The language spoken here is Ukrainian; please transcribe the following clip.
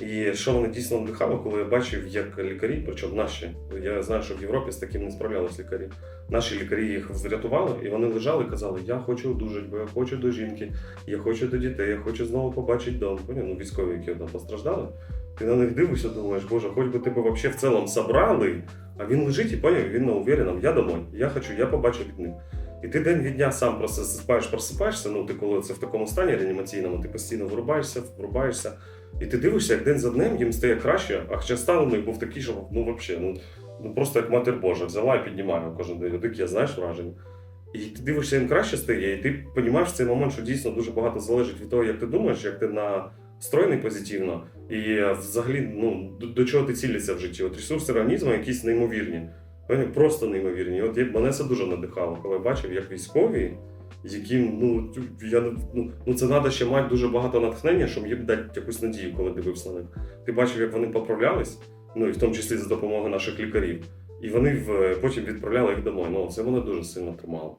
І що мене дійсно надихало, коли я бачив, як лікарі, причому наші, я знаю, що в Європі з таким не справлялись лікарі. Наші лікарі їх врятували, і вони лежали і казали: Я хочу одужати, бо я хочу до жінки, я хочу до дітей, я хочу знову побачити дом. Ну, військові, які там постраждали. Ти на них дивишся, думаєш, боже, хоч би тебе вообще в цілому собрали, а він лежить і поняв, він на увереному, я домой, я хочу, я побачу від них. І ти день від дня сам просто засипаєш, просипаєшся. Ну, ти коли це в такому стані реанімаційному, ти постійно вирубаєшся, врубаєшся. І ти дивишся, як день за днем їм стає краще, а хоча стан у них був такий, що ну взагалі, ну, ну просто як матір Божа, взяла і піднімає кожен день. Таке, я знаєш враження. І ти дивишся, їм краще стає, і ти розумієш в цей момент, що дійсно дуже багато залежить від того, як ти думаєш, як ти настроєний позитивно, і взагалі ну, до, до чого ти цілишся в житті. От ресурси організму якісь неймовірні. Вони Просто неймовірні. От мене це дуже надихало, коли бачив, як військові, яким ну, я, ну, ну це треба ще мати дуже багато натхнення, щоб їм дати якусь надію, коли дивився на них. Ти бачив, як вони поправлялись, ну і в тому числі за допомогою наших лікарів. І вони в, потім відправляли їх домой. Ну, це мене дуже сильно тримало.